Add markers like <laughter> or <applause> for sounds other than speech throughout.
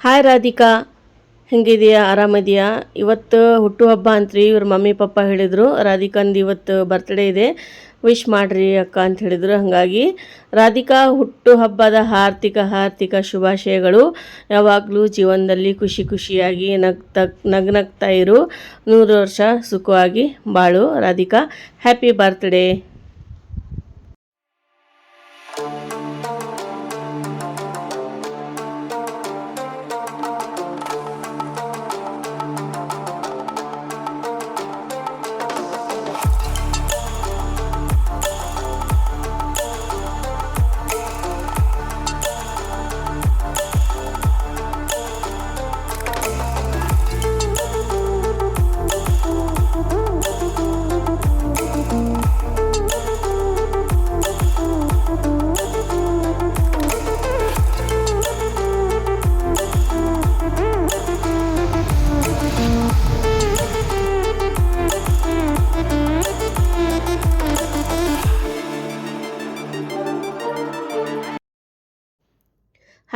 Hi Radhika, ಹೆಂಗಿದೆಯಾ? ಆರಾಮಿದೆಯಾ? ಇವತ್ತು ಹುಟ್ಟುಹಬ್ಬ ಅಂತ್ರಿ, ಇವ್ರ ಮಮ್ಮಿ ಪಪ್ಪ ಹೇಳಿದರು, ರಾಧಿಕಾಂದು ಇವತ್ತು ಬರ್ತ್ಡೇ ಇದೆ ವಿಶ್ ಮಾಡ್ರಿ ಅಕ್ಕ ಅಂತ ಹೇಳಿದರು. ಹಾಗಾಗಿ ರಾಧಿಕಾ, ಹುಟ್ಟುಹಬ್ಬದ ಆರ್ಥಿಕ ಆರ್ಥಿಕ ಶುಭಾಶಯಗಳು. ಯಾವಾಗಲೂ ಜೀವನದಲ್ಲಿ ಖುಷಿ ಖುಷಿಯಾಗಿ ನಗ್ತಾ, ನಗ್ನಗ್ತಾ ಇರು. ನೂರು ವರ್ಷ ಸುಖವಾಗಿ ಬಾಳು. ರಾಧಿಕಾ ಹ್ಯಾಪಿ ಬರ್ತ್ಡೇ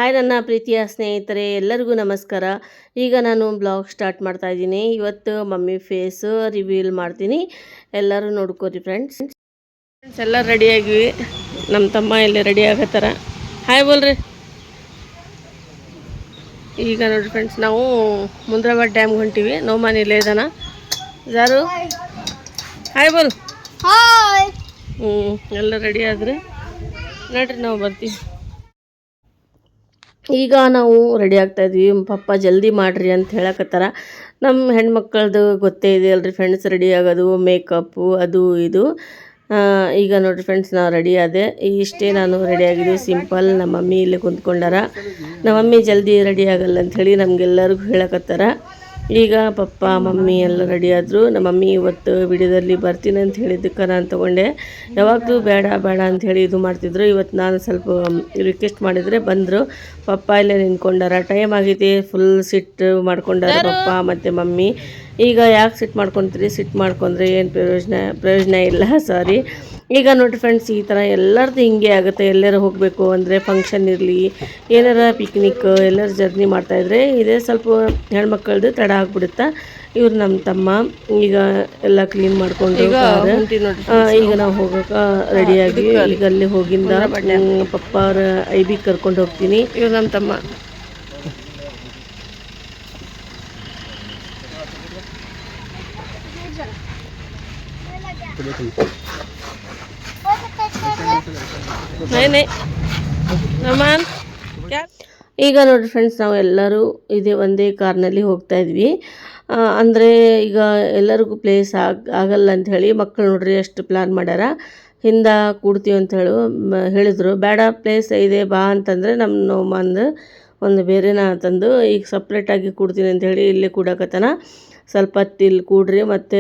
ಹಾಯ್ ನನ್ನ ಪ್ರೀತಿಯ ಸ್ನೇಹಿತರೆ ಎಲ್ಲರಿಗೂ ನಮಸ್ಕಾರ. ಈಗ ನಾನು ಬ್ಲಾಗ್ ಸ್ಟಾರ್ಟ್ ಮಾಡ್ತಾ ಇದ್ದೀನಿ. ಇವತ್ತು ಮಮ್ಮಿ ಫೇಸ್ ರಿವೀಲ್ ಮಾಡ್ತೀನಿ. ಎಲ್ಲರೂ ನೋಡ್ಕೋರಿ ಫ್ರೆಂಡ್ಸ್ ಫ್ರೆಂಡ್ಸ್ ಎಲ್ಲ ರೆಡಿಯಾಗಿವಿ ನಮ್ಮ ತಮ್ಮ ಇಲ್ಲಿ ರೆಡಿ ಆಗತ್ತಾರ. ಹಾಯ್ ಬೋಲ್ರಿ. ಈಗ ನೋಡಿರಿ ಫ್ರೆಂಡ್ಸ್ ನಾವು ಮುಂದ್ರಾಬಾದ್ ಡ್ಯಾಮ್ಗೆ ಹೊಂಟೀವಿ. ನೋಮಾನ್ ಇಲ್ಲೇ ಇದ್ದಾನ ಯಾರು ಹಾಯ್ ಬೋಲ್. ಹ್ಞೂ ಎಲ್ಲ ರೆಡಿ ಆದ್ರೆ. ನೋಡ್ರಿ ನಾವು ಬರ್ತೀವಿ. ಈಗ ನಾವು ರೆಡಿ ಆಗ್ತಾ ಇದ್ವಿ. ಪಪ್ಪ ಜಲ್ದಿ ಮಾಡ್ರಿ ಅಂತ ಹೇಳಕತ್ತಾರ. ನಮ್ಮ ಹೆಣ್ಮಕ್ಳದ್ದು ಗೊತ್ತೇ ಇದೆ ಅಲ್ರಿ ಫ್ರೆಂಡ್ಸ್ ರೆಡಿ ಆಗೋದು ಮೇಕಪ್ಪು ಅದು ಇದು. ಈಗ ನೋಡ್ರಿ ಫ್ರೆಂಡ್ಸ್ ನಾವು ರೆಡಿ ಆದೆ. ಇಷ್ಟೇ ನಾನು ರೆಡಿ ಆಗಿದ್ವಿ ಸಿಂಪಲ್ ನಮ್ಮ ಮಮ್ಮಿ ಇಲ್ಲಿ ಕುಂತ್ಕೊಂಡಾರ. ನಮ್ಮ ಮಮ್ಮಿ ಜಲ್ದಿ ರೆಡಿ ಆಗಲ್ಲ ಅಂಥೇಳಿ ನಮಗೆಲ್ಲರಿಗೂ ಹೇಳಕತ್ತಾರ. ಈಗ ಪಪ್ಪ ಮಮ್ಮಿ ಎಲ್ಲ ರೆಡಿ ಆದರು. ನಮ್ಮ ಮಮ್ಮಿ ಇವತ್ತು ವಿಡಿಯೋದಲ್ಲಿ ಬರ್ತೀನಿ ಅಂತ ಹೇಳಿದ್ದಕ್ಕೆ ನಾನು ತೊಗೊಂಡೆ. ಯಾವಾಗಲೂ ಬೇಡ ಬೇಡ ಅಂತ ಹೇಳಿ ಇದು ಮಾಡ್ತಿದ್ರು. ಇವತ್ತು ನಾನು ಸ್ವಲ್ಪ ರಿಕ್ವೆಸ್ಟ್ ಮಾಡಿದರೆ ಬಂದರು. ಪಪ್ಪ ಇಲ್ಲೇ ನಿಂತ್ಕೊಂಡಾರ. ಟೈಮ್ ಆಗಿದೆ. ಫುಲ್ ಸಿಟ್ಟು ಮಾಡ್ಕೊಂಡಾರ ಪಪ್ಪ ಮತ್ತು ಮಮ್ಮಿ. ಈಗ ಯಾಕೆ ಸಿಟ್ಟು ಮಾಡ್ಕೊತೀರಿ? ಸಿಟ್ಟು ಮಾಡ್ಕೊಂಡ್ರೆ ಏನು ಪ್ರಯೋಜನ ಪ್ರಯೋಜನ ಇಲ್ಲ. ಸಾರಿ ಈಗ ನೋಡಿ ಫ್ರೆಂಡ್ಸ್ ಈ ಥರ ಎಲ್ಲರದ್ದು ಹಿಂಗೆ ಆಗುತ್ತೆ. ಎಲ್ಲರೂ ಹೋಗಬೇಕು ಅಂದರೆ ಫಂಕ್ಷನ್ ಇರಲಿ ಏನಾರ ಪಿಕ್ನಿಕ್ ಎಲ್ಲರೂ ಜರ್ನಿ ಮಾಡ್ತಾಯಿದ್ರೆ ಇದೇ ಸ್ವಲ್ಪ ಹೆಣ್ಮಕ್ಳದ್ದು ತಡ ಆಗ್ಬಿಡುತ್ತೆ. ಇವ್ರು ನಮ್ಮ ತಮ್ಮ ಈಗ ಎಲ್ಲ ಕ್ಲೀನ್ ಮಾಡ್ಕೊಂಡು ಈಗ ನಾವು ಹೋಗಕ್ಕೆ ರೆಡಿಯಾಗಿ ಈಗ ಅಲ್ಲಿ ಹೋಗಿಂದ ಪಪ್ಪ ಅವ್ರ ಐ ಬಿ ಕರ್ಕೊಂಡು ಹೋಗ್ತೀನಿ. ಇವ್ರು ನಮ್ಮ ತಮ್ಮ. ನಮಾನ್. ಈಗ ನೋಡಿ ಫ್ರೆಂಡ್ಸ್ ನಾವು ಎಲ್ಲರೂ ಇದೇ ಒಂದೇ ಕಾರ್ನಲ್ಲಿ ಹೋಗ್ತಾ ಇದ್ವಿ. ಅಂದರೆ ಈಗ ಎಲ್ಲರಿಗೂ ಪ್ಲೇಸ್ ಆಗ, ಆಗಲ್ಲ ಅಂತ ಹೇಳಿ ಮಕ್ಕಳು ನೋಡ್ರಿ ಎಷ್ಟು ಪ್ಲ್ಯಾನ್ ಮಾಡ್ಯಾರ. ಹಿಂದೆ ಕೂಡ್ತೀವಿ ಅಂತ ಹೇಳು ಹೇಳಿದರು. ಬೇಡ ಪ್ಲೇಸ್ ಇದೆ, ಬಾ ಅಂತಂದರೆ ನಮ್ಮ ನೋಮಂದು ಒಂದು ಬೇರೆನ ತಂದು ಈಗ ಸಪ್ರೇಟಾಗಿ ಕೂಡ್ತೀನಿ ಅಂತ ಹೇಳಿ ಇಲ್ಲೇ ಕೂಡಕತ್ತನ ಸ್ವಲ್ಪ ಹೊತ್ತು ಇಲ್ಲಿ ಕೂಡ್ರಿ, ಮತ್ತು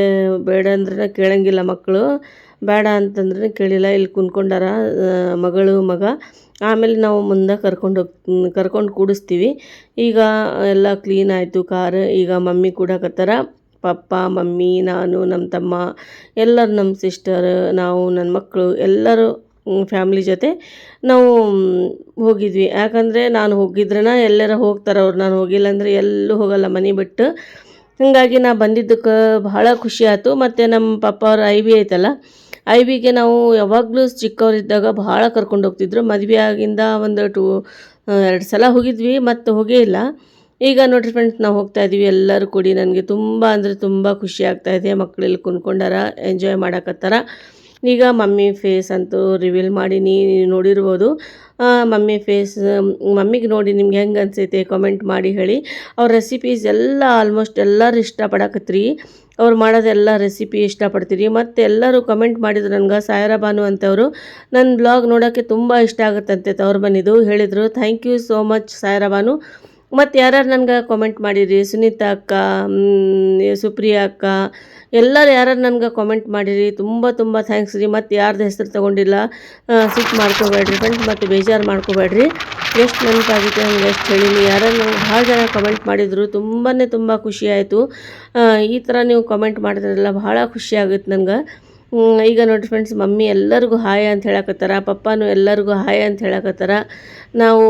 ಬೇಡ ಅಂದ್ರೆ ಕೇಳಂಗಿಲ್ಲ ಮಕ್ಕಳು ಬೇಡ ಅಂತಂದ್ರೆ ಕೇಳಿಲ್ಲ. ಇಲ್ಲಿ ಕುಂತ್ಕೊಂಡಾರ ಮಗಳು, ಮಗ. ಆಮೇಲೆ ನಾವು ಮುಂದೆ ಕರ್ಕೊಂಡು ಹೋಗಿ ಕರ್ಕೊಂಡು ಕೂಡಿಸ್ತೀವಿ. ಈಗ ಎಲ್ಲ ಕ್ಲೀನ್ ಆಯಿತು ಕಾರ್ ಈಗ ಮಮ್ಮಿ ಕೂಡಕತ್ತಾರ ಪಪ್ಪ, ಮಮ್ಮಿ, ನಾನು, ನಮ್ಮ ತಮ್ಮ, ಎಲ್ಲರು ನಮ್ಮ ಸಿಸ್ಟರ್ ನಾವು, ನನ್ನ ಮಕ್ಕಳು, ಎಲ್ಲರೂ ಫ್ಯಾಮ್ಲಿ ಜೊತೆ ನಾವು ಹೋಗಿದ್ವಿ. ಯಾಕಂದರೆ ನಾನು ಹೋಗಿದ್ರನ ಎಲ್ಲರ ಹೋಗ್ತಾರೆ ಅವ್ರು. ನಾನು ಹೋಗಿಲ್ಲ ಅಂದರೆ ಎಲ್ಲೂ ಹೋಗಲ್ಲ ಮನೆ ಬಿಟ್ಟು. ಹಾಗಾಗಿ ನಾ ಬಂದಿದ್ದಕ್ಕೆ ಬಹಳ ಖುಷಿ ಆಯಿತು. ಮತ್ತು ನಮ್ಮ ಪಪ್ಪ ಅವ್ರ ಐ ಬಿ ಐತಲ್ಲ ಐ ವಿಗೆ ನಾವು ಯಾವಾಗಲೂ ಚಿಕ್ಕವರಿದ್ದಾಗ ಭಾಳ ಕರ್ಕೊಂಡು ಹೋಗ್ತಿದ್ರು. ಮದುವೆ ಆಗಿಂದ ಒಂದು ಟೂ ಎರಡು ಸಲ ಹೋಗಿದ್ವಿ, ಮತ್ತು ಹೋಗೇ ಇಲ್ಲ. ಈಗ ನೋಡಿರಿ ಫ್ರೆಂಡ್ಸ್ ನಾವು ಹೋಗ್ತಾ ಇದ್ದೀವಿ ಎಲ್ಲರೂ ಕೂಡಿ. ನನಗೆ ತುಂಬ ಅಂದರೆ ತುಂಬ ಖುಷಿ ಆಗ್ತಾ ಇದೆ. ಮಕ್ಕಳೆಲ್ಲ ಕುಂತ್ಕೊಂಡಾರ ಎಂಜಾಯ್ ಮಾಡಕತ್ತಾರ. ಈಗ ಮಮ್ಮಿ ಫೇಸ್ ಅಂತೂ ರಿವೀಲ್ ಮಾಡಿ ನೀವು ನೋಡಿರ್ಬೋದು. ಮಮ್ಮಿ ಫೇಸ್ ಮಮ್ಮಿಗೆ ನೋಡಿ ನಿಮ್ಗೆ ಹೆಂಗೆ ಅನಿಸೈತೆ ಕಾಮೆಂಟ್ ಮಾಡಿ ಹೇಳಿ. ಅವ್ರ ರೆಸಿಪೀಸ್ ಎಲ್ಲ ಆಲ್ಮೋಸ್ಟ್ ಎಲ್ಲರೂ ಇಷ್ಟಪಡಕತ್ರಿ. ಅವ್ರು ಮಾಡೋದೆಲ್ಲ ರೆಸಿಪಿ ಇಷ್ಟಪಡ್ತೀರಿ. ಮತ್ತು ಎಲ್ಲರೂ ಕಮೆಂಟ್ ಮಾಡಿದ್ರು ನನಗೆ ಸಾಯರಾ ಬಾನು ಅಂತವರು. ನನ್ನ ಬ್ಲಾಗ್ ನೋಡೋಕ್ಕೆ ತುಂಬ ಇಷ್ಟ ಆಗುತ್ತಂತೆ ತವ್ರ ಬಂದಿದ್ದು ಹೇಳಿದರು thank you so much Saira Banu. ಮತ್ತು ಯಾರ್ಯಾರು ನನಗೆ ಕಾಮೆಂಟ್ ಮಾಡಿರಿ? ಸುನೀತಾ ಅಕ್ಕ ಸುಪ್ರಿಯಾ ಅಕ್ಕ, ಎಲ್ಲರೂ ಯಾರ್ಯಾರು ನನಗೆ ಕಾಮೆಂಟ್ ಮಾಡಿರಿ? ತುಂಬ ತುಂಬ ಥ್ಯಾಂಕ್ಸ್ ರೀ. ಮತ್ತು ಯಾರ್ದು ಹೆಸರು ತೊಗೊಂಡಿಲ್ಲ ಸಿಟ್ ಮಾಡ್ಕೋಬೇಡ್ರಿ. ಫ್ರೆಂಡ್ ಮತ್ತು ಬೇಜಾರು ಮಾಡ್ಕೋಬೇಡ್ರಿ. ಎಷ್ಟು ನೆನಪಾಗುತ್ತೆ ನನಗೆ ಎಷ್ಟು ಹೇಳೀನಿ. ಯಾರು ನನಗೆ ಭಾಳ ಜನ ಕಾಮೆಂಟ್ ಮಾಡಿದರು. ತುಂಬಾ ತುಂಬ ಖುಷಿಯಾಯಿತು ಈ ಥರ ನೀವು ಕಾಮೆಂಟ್ ಮಾಡಿದ್ರಲ್ಲ ಭಾಳ ಖುಷಿ ಆಗುತ್ತೆ ನನಗೆ ಈಗ ನೋಡಿ ಫ್ರೆಂಡ್ಸ್ ಮಮ್ಮಿ ಎಲ್ಲರಿಗೂ ಹಾಯ್ ಅಂತ ಹೇಳಕತ್ತಾರ, ಪಪ್ಪನೂ ಎಲ್ಲರಿಗೂ ಹಾಯ್ ಅಂತ ಹೇಳಕತ್ತಾರ. ನಾವು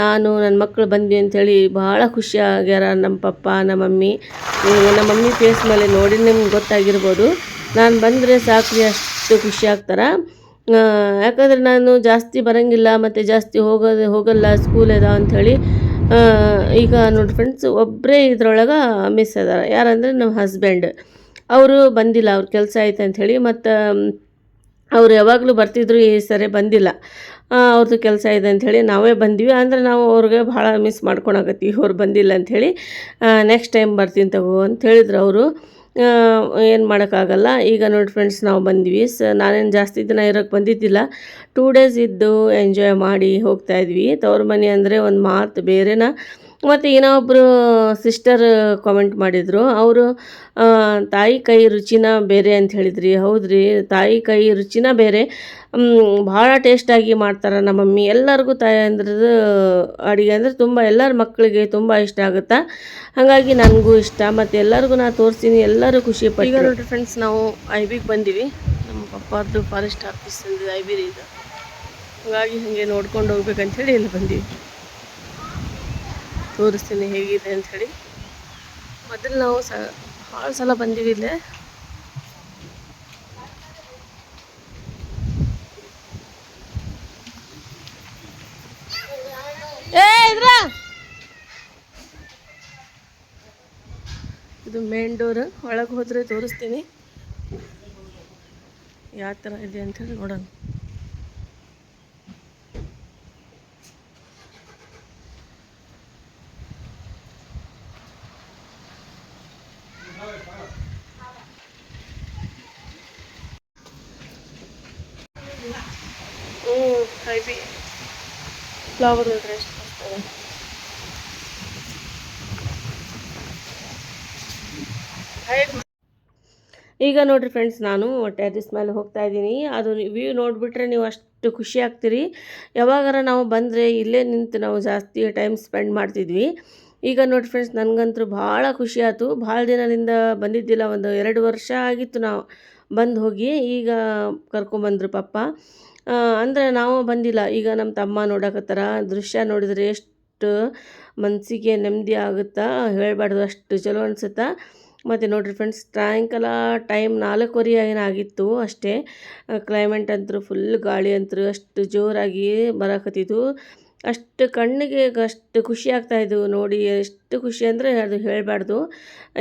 ನಾನು ನನ್ನ ಮಕ್ಕಳು ಬಂದ್ವಿ ಅಂಥೇಳಿ ಭಾಳ ಖುಷಿ ಆಗ್ಯಾರ ನಮ್ಮ ಪಪ್ಪ ನಮ್ಮ ಮಮ್ಮಿ. ನಮ್ಮ ಮಮ್ಮಿ ಫೇಸ್ ಮೇಲೆ ನೋಡಿ ನಿಮ್ಗೆ ಗೊತ್ತಾಗಿರ್ಬೋದು. ನಾನು ಬಂದರೆ ಸಾಕ್ರಿ ಅಷ್ಟು ಖುಷಿ ಆಗ್ತಾರ. ಯಾಕಂದರೆ ನಾನು ಜಾಸ್ತಿ ಬರೋಂಗಿಲ್ಲ, ಮತ್ತು ಜಾಸ್ತಿ ಹೋಗೋದು ಹೋಗಲ್ಲ ಸ್ಕೂಲ್ ಅದ ಅಂಥೇಳಿ ಈಗ ನೋಡಿ ಫ್ರೆಂಡ್ಸ್ ಒಬ್ಬರೇ ಇದ್ರೊಳಗೆ ಮಿಸ್ ಅದಾರ. ಯಾರಂದರೆ ನಮ್ಮ ಹಸ್ಬೆಂಡ್ ಅವರು ಬಂದಿಲ್ಲ, ಅವ್ರ ಕೆಲಸ ಐತೆ ಅಂಥೇಳಿ ಮತ್ತು ಅವ್ರು ಯಾವಾಗಲೂ ಬರ್ತಿದ್ರು ಈ ಸರಿ ಬಂದಿಲ್ಲ. ಅವ್ರದ್ದು ಕೆಲಸ ಇದೆ ಅಂಥೇಳಿ ನಾವೇ ಬಂದ್ವಿ. ಅಂದರೆ ನಾವು ಅವ್ರಿಗೆ ಭಾಳ ಮಿಸ್ ಮಾಡ್ಕೊಳಕತ್ತೀವಿ ಅವ್ರು ಬಂದಿಲ್ಲ ಅಂಥೇಳಿ ನೆಕ್ಸ್ಟ್ ಟೈಮ್ ಬರ್ತೀನಿ ತಗೋ ಅಂತ ಹೇಳಿದ್ರು ಅವರು. ಏನು ಮಾಡೋಕ್ಕಾಗಲ್ಲ. ಈಗ ನೋಡಿ ಫ್ರೆಂಡ್ಸ್ ನಾವು ಬಂದ್ವಿ. ಸ, ನಾನೇನು ಜಾಸ್ತಿ ದಿನ ಇರೋಕ್ಕೆ ಬಂದಿದ್ದಿಲ್ಲ. ಟೂ ಡೇಸ್ ಇದ್ದು ಎಂಜಾಯ್ ಮಾಡಿ ಹೋಗ್ತಾ ಇದ್ವಿ. ತವ್ರ ಮನೆ ಅಂದರೆ ಒಂದು ಮಾತು ಬೇರೆನ ಮತ್ತು ಇನ್ನೊಬ್ಬರು ಸಿಸ್ಟರ್ ಕಾಮೆಂಟ್ ಮಾಡಿದರು. ಅವರು ತಾಯಿ ಕೈ ರುಚಿನ ಬೇರೆ ಅಂತ ಹೇಳಿದ್ರಿ. ಹೌದ್ರಿ, ತಾಯಿ ಕೈ ರುಚಿನ ಬೇರೆ. ಭಾಳ ಟೇಸ್ಟಾಗಿ ಮಾಡ್ತಾರೆ ನಮ್ಮ ಮಮ್ಮಿ. ಎಲ್ಲರಿಗೂ ತಾಯಿ ಅಂದ್ರದ್ದು ಅಡುಗೆ ಅಂದರೆ ತುಂಬ, ಎಲ್ಲರ ಮಕ್ಕಳಿಗೆ ತುಂಬ ಇಷ್ಟ ಆಗುತ್ತಾ? ಹಾಗಾಗಿ ನನಗೂ ಇಷ್ಟ. ಮತ್ತು ಎಲ್ಲರಿಗೂ ನಾನು ತೋರಿಸ್ತೀನಿ. ಎಲ್ಲರೂ ಖುಷಿ ಪಟ್ಟು ಈಗ ನೋಡಿ ಫ್ರೆಂಡ್ಸ್ ನಾವು ಐಬಿಗೆ ಬಿಗೆ ಬಂದೀವಿ. ನಮ್ಮ ಪಪ್ಪಾದ್ದು ಫಾರೆಸ್ಟ್ ಆಫೀಸ್ ಐ ಬಿ ಇದು. ಹಾಗಾಗಿ ಹಾಗೆ ನೋಡ್ಕೊಂಡು ಹೋಗ್ಬೇಕಂಥೇಳಿ ಇಲ್ಲಿ ಬಂದೀವಿ. ತೋರಿಸ್ತೀನಿ ಹೇಗಿದೆ ಅಂಥೇಳಿ ಮೊದಲು ನಾವು ಸ ಭಾಳ ಸಲ ಬಂದೀವಿ ಇಲ್ಲೇ. ಇದು ಮೇನ್ ಡೋರ್ ಒಳಗೆ ಹೋದ್ರೆ ತೋರಿಸ್ತೀನಿ. ಯಾವ ಥರ ಇದೆ ಅಂಥೇಳಿ ನೋಡೋಣ ಹ್ಞೂ ಹೈಬಿ ಫ್ಲವರ್ ನೋಡ್ರಿ ಎಷ್ಟು. ಈಗ ನೋಡಿರಿ ಫ್ರೆಂಡ್ಸ್ ನಾನು ಟೆರಿಸ್ ಮೇಲೆ ಹೋಗ್ತಾ ಇದ್ದೀನಿ. ಅದು ವ್ಯೂ ನೋಡಿಬಿಟ್ರೆ ನೀವು ಅಷ್ಟು ಖುಷಿ ಆಗ್ತೀರಿ. ಯಾವಾಗಾರ ನಾವು ಬಂದರೆ ಇಲ್ಲೇ ನಿಂತು ನಾವು ಜಾಸ್ತಿ ಟೈಮ್ ಸ್ಪೆಂಡ್ ಮಾಡ್ತಿದ್ವಿ. ಈಗ ನೋಡಿ ಫ್ರೆಂಡ್ಸ್ ನನಗಂತೂ ಭಾಳ ಖುಷಿ ಆಯಿತು. ಭಾಳ ದಿನದಿಂದ ಬಂದಿದ್ದಿಲ್ಲ, ಒಂದು ಎರಡು ವರ್ಷ ಆಗಿತ್ತು ನಾವು ಬಂದು ಹೋಗಿ. ಈಗ ಕರ್ಕೊಂಬಂದ್ರು ಪಪ್ಪ. ಅಂದರೆ ನಾವು ಬಂದಿಲ್ಲ. ಈಗ ನಮ್ಮ ತಮ್ಮ ನೋಡಕತ್ತಾರ. ದೃಶ್ಯ ನೋಡಿದರೆ ಎಷ್ಟು ಮನಸ್ಸಿಗೆ ನೆಮ್ಮದಿ ಆಗುತ್ತಾ? ಹೇಳಬಾರ್ದು, ಅಷ್ಟು ಚಲೋ ಅನಿಸುತ್ತಾ? ಮತ್ತು ನೋಡಿರಿ ಫ್ರೆಂಡ್ಸ್ ಸಾಯಂಕಾಲ ಟೈಮ್ ನಾಲ್ಕುವರೆ ಏನಾಗಿತ್ತು ಅಷ್ಟೇ. ಕ್ಲೈಮೇಟ್ ಅಂತೂ ಫುಲ್ ಗಾಳಿ ಅಂತೂ ಅಷ್ಟು ಜೋರಾಗಿ ಬರಕತ್ತಿದ್ದು ಅಷ್ಟು ಕಣ್ಣಿಗೆ ಅಷ್ಟು ಖುಷಿ ಆಗ್ತಾಯಿದ್ವು ನೋಡಿ, ಎಷ್ಟು ಖುಷಿ ಅಂದರೆ ಅದು ಹೇಳಬಾರ್ದು.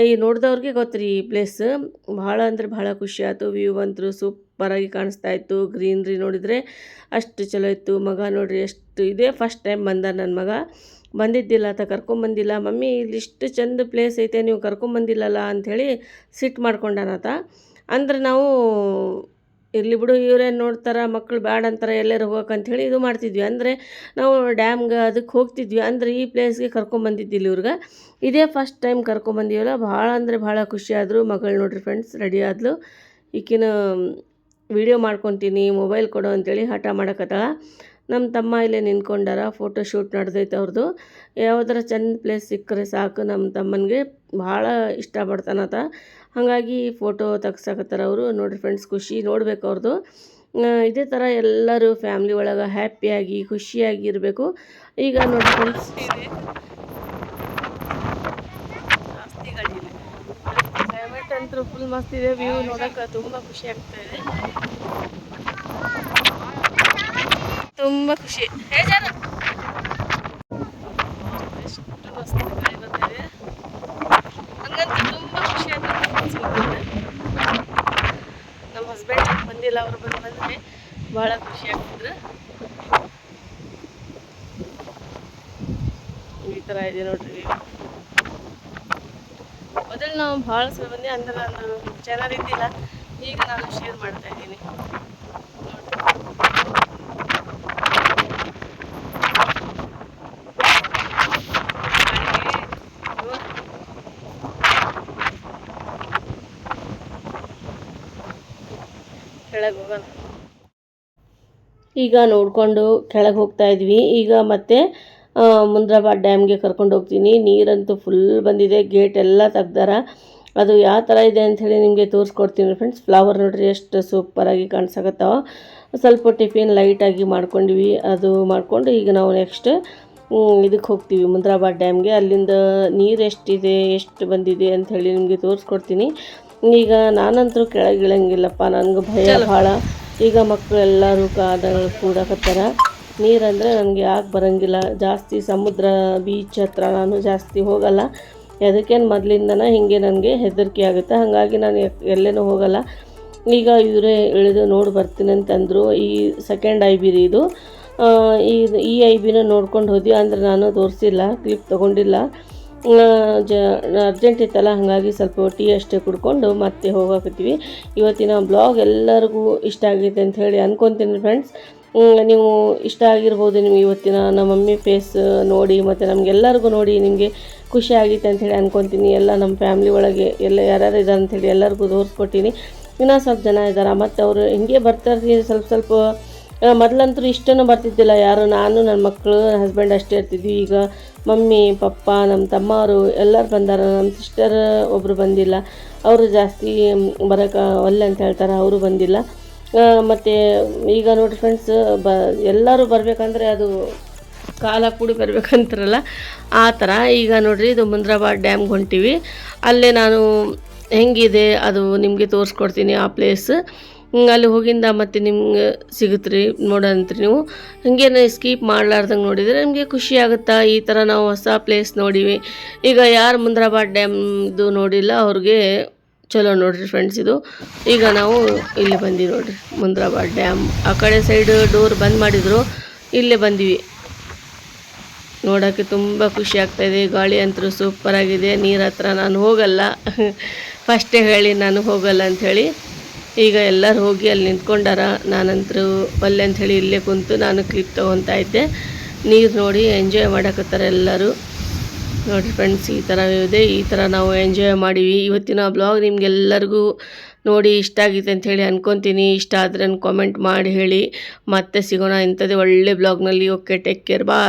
ಈ ನೋಡಿದವ್ರಿಗೆ ಗೊತ್ತ್ರಿ ಈ ಪ್ಲೇಸ್ ಭಾಳ ಅಂದ್ರೆ ಭಾಳ ಖುಷಿ ಆಯಿತು ವ್ಯೂ ಅಂತೂ ಸೂಪರಾಗಿ ಕಾಣಿಸ್ತಾ ಇತ್ತು ಗ್ರೀನ್ರಿ ನೋಡಿದರೆ ಅಷ್ಟು ಚಲೋ ಇತ್ತು. ಮಗ ನೋಡಿರಿ ಎಷ್ಟು, ಇದೇ ಫಸ್ಟ್ ಟೈಮ್ ಬಂದ ನನ್ನ ಮಗ. ಬಂದಿದ್ದಿಲ್ಲ ಆತ ಕರ್ಕೊಂಬಂದಿಲ್ಲ ಮಮ್ಮಿ, ಇಲ್ಲಿ ಇಷ್ಟು ಚಂದ ಪ್ಲೇಸ್ ಐತೆ, ನೀವು ಕರ್ಕೊಂಬಂದಿಲ್ಲಲ್ಲ ಅಂಥೇಳಿ ಸಿಟ್ಟು ಮಾಡ್ಕೊಂಡಾನಾತ ಅಂದ್ರೆ ನಾವು ಇರಲಿ ಬಿಡು ಇವ್ರೇನು ನೋಡ್ತಾರೆ ಮಕ್ಕಳು ಬ್ಯಾಡ ಅಂತಾರೆ, ಎಲ್ಲರೂ ಹೋಗಕ್ಕಂಥೇಳಿ ಇದು ಮಾಡ್ತಿದ್ವಿ. ಅಂದರೆ ನಾವು ಡ್ಯಾಮ್ಗೆ ಅದಕ್ಕೆ ಹೋಗ್ತಿದ್ವಿ. ಅಂದರೆ ಈ ಪ್ಲೇಸ್ಗೆ ಕರ್ಕೊಂಬಂದಿದ್ದಿಲ್ಲ ಇವ್ರಿಗೆ. ಇದೇ ಫಸ್ಟ್ ಟೈಮ್ ಕರ್ಕೊಂಬಂದಿವಲ್ಲ ಭಾಳ ಅಂದರೆ ಭಾಳ ಖುಷಿ ಆದರು. ಮಗಳು ನೋಡಿರಿ ಫ್ರೆಂಡ್ಸ್ ರೆಡಿ ಆದ್ಲು. ಈಕಿನ ವಿಡಿಯೋ ಮಾಡ್ಕೊತೀನಿ ಮೊಬೈಲ್ ಕೊಡು ಅಂತೇಳಿ ಹಠ ಮಾಡಕತ್ತಾಳ ನಮ್ಮ ತಮ್ಮ ಇಲ್ಲೇ ನಿಂತ್ಕೊಂಡಾರ ಫೋಟೋ ಶೂಟ್ ನಡೆದೈತೆ ಅವ್ರದ್ದು ಯಾವ್ದಾರ ಚಂದ ಪ್ಲೇಸ್ ಸಿಕ್ಕರೆ ಸಾಕು ನಮ್ಮ ತಮ್ಮನಿಗೆ. ಭಾಳ ಇಷ್ಟಪಡ್ತಾನಾತ. ಹಾಗಾಗಿ ಫೋಟೋ ತೆಗ್ಸಕತ್ತಾರ ಅವರು. ನೋಡಿರಿ ಫ್ರೆಂಡ್ಸ್ ಖುಷಿ ನೋಡ್ಬೇಕು ಅವ್ರದ್ದು ಇದೇ ಥರ ಎಲ್ಲರೂ ಫ್ಯಾಮ್ಲಿ ಒಳಗೆ ಹ್ಯಾಪಿಯಾಗಿ ಖುಷಿಯಾಗಿ ಇರಬೇಕು. ಈಗ ನೋಡಿ ಫ್ರೆಂಡ್ಸ್ ಕ್ಲೈಮೇಟ್ ಅಂತೂ ಫುಲ್ ಮಸ್ತ್ ಇದೆ ವ್ಯೂ ನೋಡೋಕೆ ತುಂಬ ಖುಷಿ ಆಗ್ತಾ ಇದೆ. ತುಂಬ ಖುಷಿ ಬೇಜಾರ ಎಷ್ಟು ಮಸ್ತ್ ಗಾಳಿ ಬರ್ತಿದೆ ಹಂಗಂತೂ ತುಂಬ ಖುಷಿ ಆಯ್ತು ನಮ್ಮ ಹಸ್ಬೆಂಡ್ ಬಂದಿಲ್ಲ ಅವ್ರು ಬಂದು ಬಂದರೆ ಭಾಳ ಖುಷಿ ಆಗ್ತಿದ್ರು ಈ ಥರ ಇದೆ ನೋಡ್ರಿ. ಮೊದಲು ನಾವು ಭಾಳ ಸಲ ಅಂದ್ರೆ ನಾನು ಚಾನಲ್ ಇದ್ದಿಲ್ಲ ಈಗ ನಾನು ಶೇರ್ ಮಾಡ್ತಾ ಇದ್ದೀನಿ. ಕೆಳಗೆ ಹೋಗೋಣ. ಈಗ ನೋಡಿಕೊಂಡು ಕೆಳಗೆ ಹೋಗ್ತಾ ಇದ್ವಿ. ಈಗ ಮತ್ತೆ ಮುಂದ್ರಾಬಾದ್ ಡ್ಯಾಮ್ಗೆ ಕರ್ಕೊಂಡು ಹೋಗ್ತೀನಿ. ನೀರಂತೂ ಫುಲ್ ಬಂದಿದೆ. ಗೇಟ್ ಎಲ್ಲ ತೆಗ್ದಾರ. ಅದು ಯಾವ ಥರ ಇದೆ ಅಂಥೇಳಿ ನಿಮಗೆ ತೋರಿಸ್ಕೊಡ್ತೀನಿ ಫ್ರೆಂಡ್ಸ್ ಫ್ಲವರ್ ನೋಡ್ರಿ ಎಷ್ಟು ಸೂಪರಾಗಿ ಕಾಣಿಸಕತ್ತಾವ. ಸ್ವಲ್ಪ ಟಿಫಿನ್ ಲೈಟಾಗಿ ಮಾಡ್ಕೊಂಡ್ವಿ. ಅದು ಮಾಡಿಕೊಂಡು ಈಗ ನಾವು ನೆಕ್ಸ್ಟ್ ಇದಕ್ಕೆ ಹೋಗ್ತೀವಿ ಮುಂದ್ರಾಬಾದ್ ಡ್ಯಾಮ್ಗೆ. ಅಲ್ಲಿಂದ ನೀರು ಎಷ್ಟಿದೆ ಎಷ್ಟು ಬಂದಿದೆ ಅಂತ ಹೇಳಿ ನಿಮಗೆ ತೋರಿಸ್ಕೊಡ್ತೀನಿ. ಈಗ ನಾನಂತರೂ ಕೆಳಗೆ ಇಳಂಗಿಲ್ಲಪ್ಪ. ನನಗೆ ಭಯ ಭಾಳ. ಈಗ ಮಕ್ಕಳೆಲ್ಲರೂ ಕಾದ ಕೂಡಕತ್ತಾರ. ನೀರಂದರೆ ನನಗೆ ಯಾಕೆ ಬರೋಂಗಿಲ್ಲ. ಜಾಸ್ತಿ ಸಮುದ್ರ ಬೀಚ್ ಹತ್ರ ನಾನು ಜಾಸ್ತಿ ಹೋಗಲ್ಲ. ಅದಕ್ಕೇನು ಮೊದಲಿಂದನೇ ಹೀಗೆ ನನಗೆ ಹೆದರಿಕೆ ಆಗುತ್ತೆ. ಹಾಗಾಗಿ ನಾನು ಎಲ್ಲೇನೂ ಹೋಗಲ್ಲ. ಈಗ ಇವರೇ ಇಳಿದು ನೋಡಿ ಬರ್ತೀನಿ ಅಂತಂದರು ಈ ಸೆಕೆಂಡ್ ಐ ಬಿ ರೀ ಇದು. ಈ ಐ ಬಿನ ನೋಡ್ಕೊಂಡು ಹೋದ್ವಿ ಅಂದ್ರೆ ನಾನು ತೋರಿಸಿಲ್ಲ ಕ್ಲಿಪ್ ತೊಗೊಂಡಿಲ್ಲ. ಜ, ಅರ್ಜೆಂಟ್ ಇತ್ತಲ್ಲ, ಹಾಗಾಗಿ ಸ್ವಲ್ಪ ಟೀ ಅಷ್ಟೇ ಕುಡ್ಕೊಂಡು ಮತ್ತೆ ಹೋಗಾಕತ್ತೀವಿ ಇವತ್ತಿನ ಬ್ಲಾಗ್ ಎಲ್ಲರಿಗೂ ಇಷ್ಟ ಆಗೈತೆ ಅಂತ ಹೇಳಿ ಅನ್ಕೊತೀನಿ ಫ್ರೆಂಡ್ಸ್ ನೀವು ಇಷ್ಟ ಆಗಿರ್ಬೋದು ನಿಮ್ಗೆ ಇವತ್ತಿನ ನಮ್ಮ ಮಮ್ಮಿ ಫೇಸ್ ನೋಡಿ ಮತ್ತು ನಮಗೆಲ್ಲರಿಗೂ ನೋಡಿ ನಿಮಗೆ ಖುಷಿ ಆಗೈತೆ ಅಂಥೇಳಿ ಅನ್ಕೊತೀನಿ. ಎಲ್ಲ ನಮ್ಮ ಫ್ಯಾಮ್ಲಿ ಒಳಗೆ ಎಲ್ಲ ಯಾರ್ಯಾರು ಇದ್ದಾರೆ ಅಂಥೇಳಿ ಎಲ್ಲರಿಗೂ ತೋರಿಸ್ಕೊಟ್ಟಿನಿ. ಇನ್ನೂ ಸ್ವಲ್ಪ ಜನ ಇದ್ದಾರೆ ಮತ್ತು ಅವರು ಹಿಂಗೆ ಬರ್ತಾರೆ ಸ್ವಲ್ಪ ಸ್ವಲ್ಪ ಮೊದಲಂತೂ ಇಷ್ಟನ್ನು ಬರ್ತಿದ್ದಿಲ್ಲ. ಯಾರು, ನಾನು ನನ್ನ ಮಕ್ಕಳು, ನನ್ನ ಹಸ್ಬೆಂಡ್ ಅಷ್ಟೇ ಇರ್ತಿದ್ವಿ. ಈಗ ಮಮ್ಮಿ, ಪಪ್ಪ ನಮ್ಮ ತಮ್ಮವರು ಎಲ್ಲರೂ ಬಂದಾರ ನಮ್ಮ ಸಿಸ್ಟರ್ ಒಬ್ಬರು ಬಂದಿಲ್ಲ. ಅವರು ಜಾಸ್ತಿ ಬರೋಕೆ ಒಲ್ಲೆ ಅಂತ ಹೇಳ್ತಾರೆ, ಅವರು ಬಂದಿಲ್ಲ. ಮತ್ತು ಈಗ ನೋಡಿ ಫ್ರೆಂಡ್ಸ್ ಬ, ಎಲ್ಲರೂ ಬರಬೇಕಂದ್ರೆ ಅದು ಕಾಲ ಕೂಡಿ ಬರ್ಬೇಕಂತಾರಲ್ಲ, ಆ ಥರ ಈಗ ನೋಡಿರಿ, ಇದು ಮುಂದ್ರಾಬಾದ್ ಡ್ಯಾಮ್ಗೆ ಹೊಂಟಿವಿ. ಅಲ್ಲೇ ನಾನು ಹೆಂಗಿದೆ, ಅದು ನಿಮಗೆ ತೋರಿಸ್ಕೊಡ್ತೀನಿ ಆ ಪ್ಲೇಸ್ ಅಲ್ಲಿ ಹೋಗಿಂದ ಮತ್ತೆ ನಿಮ್ಗೆ ಸಿಗುತ್ತೆ ರೀ ನೋಡಂತ್ರಿ ನೀವು. ಹಾಗೇನೆ ಸ್ಕೀಪ್ ಮಾಡಲಾರ್ದಂಗೆ ನೋಡಿದರೆ ನಿಮಗೆ ಖುಷಿ ಆಗುತ್ತಾ? ಈ ಥರ ನಾವು ಹೊಸ ಪ್ಲೇಸ್ ನೋಡಿವಿ. ಈಗ ಯಾರು ಮುಂದ್ರಾಬಾದ್ ಡ್ಯಾಮ್ದು ನೋಡಿಲ್ಲ, ಅವ್ರಿಗೆ ಚಲೋ ನೋಡಿರಿ ಫ್ರೆಂಡ್ಸ್ ಇದು. ಈಗ ನಾವು ಇಲ್ಲಿ ಬಂದೀವಿ ನೋಡಿರಿ, ಮುಂದ್ರಾಬಾದ್ ಡ್ಯಾಮ್. ಆ ಕಡೆ ಸೈಡ್ ಡೋರ್ ಬಂದ್ ಮಾಡಿದ್ರು, ಇಲ್ಲೇ ಬಂದೀವಿ. ನೋಡೋಕ್ಕೆ ತುಂಬ ಖುಷಿ ಆಗ್ತಾಯಿದೆ ಗಾಳಿ ಅಂತೂ ಸೂಪರಾಗಿದೆ ನೀರ ಹತ್ರ ನಾನು ಹೋಗಲ್ಲ. <laughs> ಫಸ್ಟೇ ಹೇಳಿ ನಾನು ಹೋಗಲ್ಲ ಅಂಥೇಳಿ ಈಗ ಎಲ್ಲರೂ ಹೋಗಿ ಅಲ್ಲಿ ನಿಂತ್ಕೊಂಡಾರ, ನಾನಂತರೂ ಅಂತ ಅಂಥೇಳಿ ಇಲ್ಲೇ ಕುಂತು ನಾನು ಕ್ಲಿಪ್ ತೊಗೊತಾ ಇದ್ದೆ. ನೀರು ನೋಡಿ ಎಂಜಾಯ್ ಮಾಡಕತ್ತಾರೆ ಎಲ್ಲರೂ. ನೋಡಿ ಫ್ರೆಂಡ್ಸ್ ಈ ಥರ ಇದೆ. ಈ ಥರ ನಾವು ಎಂಜಾಯ್ ಮಾಡೀವಿ. ಇವತ್ತಿನ ಬ್ಲಾಗ್ ನಿಮಗೆಲ್ಲರಿಗೂ ನೋಡಿ ಇಷ್ಟ ಆಗಿದೆ ಅಂತ ಹೇಳಿ ಅನ್ಕೊತೀನಿ. ಇಷ್ಟ ಆದರೆ ಕಾಮೆಂಟ್ ಮಾಡಿ ಹೇಳಿ. ಮತ್ತೆ ಸಿಗೋಣ ಇಂಥದ್ದೇ ಒಳ್ಳೆ ಬ್ಲಾಗ್ನಲ್ಲಿ ಓಕೆ ಟೇಕ್ ಕೇರ್ ಬಾಯ್